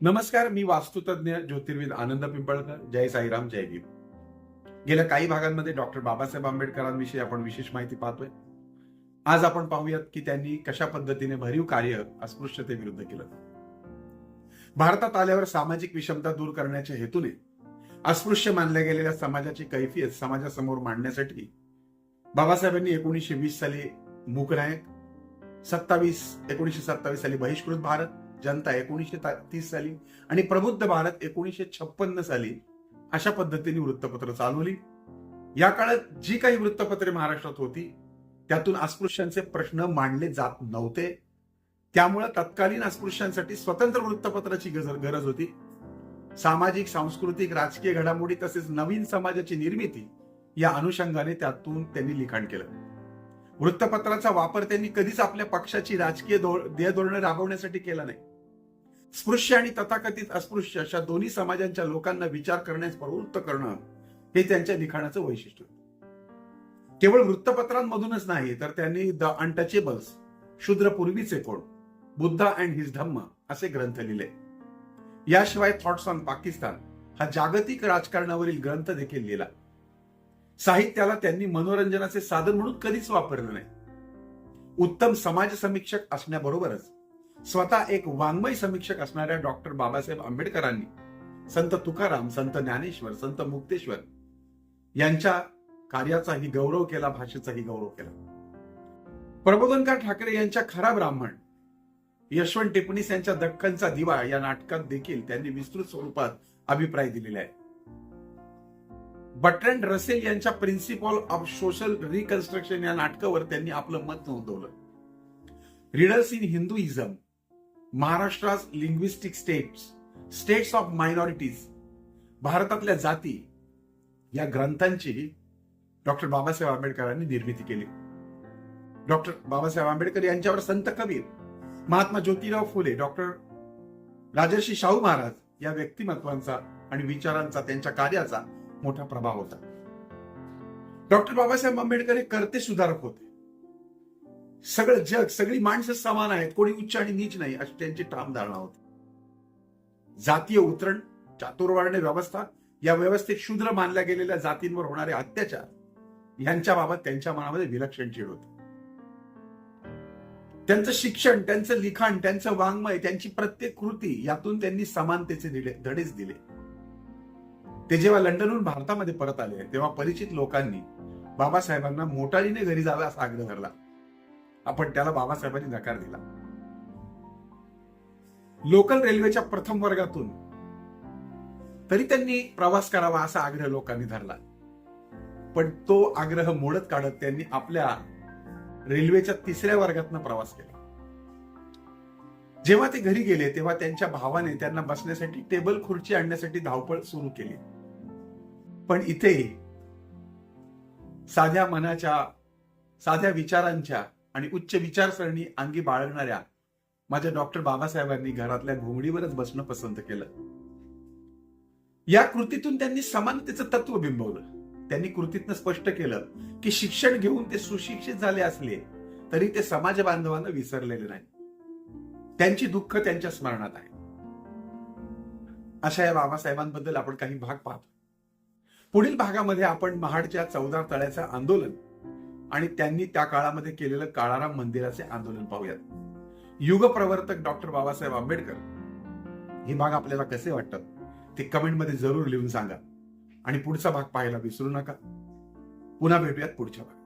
नमस्कार मी वास्तुतज्ञ ज्योतिर्विद आनंद पिंपळकर. जय साईराम जय भीम. गेल्या काही भागांमध्ये डॉक्टर बाबासाहेब आंबेडकरांविषयी आपण विशेष माहिती पाहतोय. आज आपण पाहूयात की त्यांनी कशा पद्धतीने भरीव कार्य अस्पृश्यतेविरुद्ध केलं. भारतात आल्यावर सामाजिक विषमता दूर करण्याच्या हेतूने अस्पृश्य मानल्या गेलेल्या समाजाची कैफियत समाजासमोर मांडण्यासाठी बाबासाहेबांनी एकोणीसशे वीस साली मूकनायक सत्तावीस एकोणीसशे सत्तावीस साली बहिष्कृत भारत जनता एकोणीसशे तीस साली आणि प्रबुद्ध भारत एकोणीसशे छप्पन्न साली अशा पद्धतीने वृत्तपत्र चालवली. या काळात जी काही वृत्तपत्रे महाराष्ट्रात होती त्यातून अस्पृश्यांचे प्रश्न मांडले जात नव्हते. त्यामुळे तत्कालीन अस्पृश्यांसाठी स्वतंत्र वृत्तपत्राची गरज होती. सामाजिक सांस्कृतिक राजकीय घडामोडी तसेच नवीन समाजाची निर्मिती या अनुषंगाने त्यातून त्यांनी लिखाण केलं. वृत्तपत्राचा वापर त्यांनी कधीच आपल्या पक्षाची राजकीय ध्येयधोरणे राबवण्यासाठी केला नाही. स्पृश्य आणि तथाकथित अस्पृश्य अशा दोन्ही समाजांच्या लोकांना विचार करण्यास प्रवृत्त करणं हे त्यांच्या लिखाणाचं वैशिष्ट्य केवळ वृत्तपत्रांमधूनच नाही तर त्यांनी द अनटचेबल्स शूद्र पूर्वीचे कोण बुद्धा अँड हिज धम्म असे ग्रंथ लिहिले. याशिवाय थॉट्स ऑन पाकिस्तान हा जागतिक राजकारणावरील ग्रंथ देखील लिहिला. साहित्याला त्यांनी मनोरंजनाचे साधन म्हणून कधीच वापरलं नाही. उत्तम समाज समीक्षक असण्याबरोबरच स्वतः एक वाङ्मय समीक्षक असणाऱ्या डॉक्टर बाबासाहेब आंबेडकरांनी संत तुकाराम संत ज्ञानेश्वर संत मुक्तेश्वर यांच्या कार्याचाही गौरव केला भाषेचाही गौरव केला. प्रबोधनकार ठाकरे यांच्या खरा ब्राह्मण यशवंत टिपणीस यांच्या दख्खनचा दिवा या नाटकात देखील त्यांनी विस्तृत स्वरूपात अभिप्राय दिलेला आहे बट्रँड रसेल यांच्या प्रिन्सिपल ऑफ सोशल रिकन्स्ट्रक्शन या नाटकावर त्यांनी आपलं मत नोंदवलं. Readers in Hinduism Maharashtra as linguistic states states of minorities भारतातल्या जाती या ग्रंथांची डॉक्टर बाबासाहेब आंबेडकरांनी निर्मिती केली. डॉक्टर बाबासाहेब आंबेडकर यांच्यावर संत कबीर महात्मा ज्योतिराव फुले डॉक्टर राजर्षी शाहू महाराज या व्यक्तिमत्वांचा आणि विचारांचा त्यांच्या कार्याचा मोठा प्रभाव होता. डॉक्टर बाबासाहेब आंबेडकर हे करते सुधारक होते. सगळं जग सगळी माणसं समान आहेत. कोणी उच्च आणि नीच नाही अशी त्यांची ठाम धारणा होती. जातीय उतरण चातुर्वर्ण्य व्यवस्था या व्यवस्थेत शूद्र मानल्या गेलेल्या जातींवर होणारे अत्याचार यांच्या बाबत त्यांच्या मनामध्ये विलक्षण चीड होती. त्यांचं शिक्षण त्यांचं लिखाण त्यांचं वाङ्मय त्यांची प्रत्येक कृती यातून त्यांनी समानतेचे दिले धडेच दिले. ते जेव्हा लंडनहून भारतामध्ये परत आले तेव्हा परिचित लोकांनी बाबासाहेबांना मोटारीने घरी जाव्यास असा आग्रह धरला. आपण त्याला बाबासाहेबांनी नकार दिला. लोकल रेल्वेच्या प्रथम वर्गातून तरी त्यांनी प्रवास करावा असा आग्रह लोकांनी धरला. पण तो आग्रह मोडत काढत त्यांनी आपल्या रेल्वेच्या तिसऱ्या वर्गातनं प्रवास केला. जेव्हा ते घरी गेले तेव्हा त्यांच्या भावाने त्यांना बसण्यासाठी टेबल खुर्ची आणण्यासाठी धावपळ सुरू केली. पण इथे साध्या मनाच्या साध्या विचारांच्या आणि उच्च विचारसरणी अंगी बाळगणाऱ्या माझ्या डॉक्टर बाबासाहेबांनी घरातल्या घोंगडीवरच बसणं पसंत केलं. या कृतीतून त्यांनी समानतेचं तत्व बिंबवलं. त्यांनी कृतीतनं स्पष्ट केलं की शिक्षण घेऊन ते सुशिक्षित झाले असले तरी ते समाज बांधवांना विसरलेले नाही. त्यांची दुःख त्यांच्या स्मरणात आहे. अशा या बाबासाहेबांबद्दल आपण काही भाग पाहतो. पुढील भागामध्ये आपण महाडच्या चौदार तळ्याचं आंदोलन आणि त्यांनी त्या काळामध्ये केलेलं काळाराम मंदिराचे आंदोलन पाहूयात. युगप्रवर्तक डॉक्टर बाबासाहेब आंबेडकर हे भाग आपल्याला कसे वाटतात ते कमेंटमध्ये जरूर लिहून सांगा. आणि पुढचा भाग पाहायला विसरू नका. पुन्हा भेटूयात पुढच्या भागात.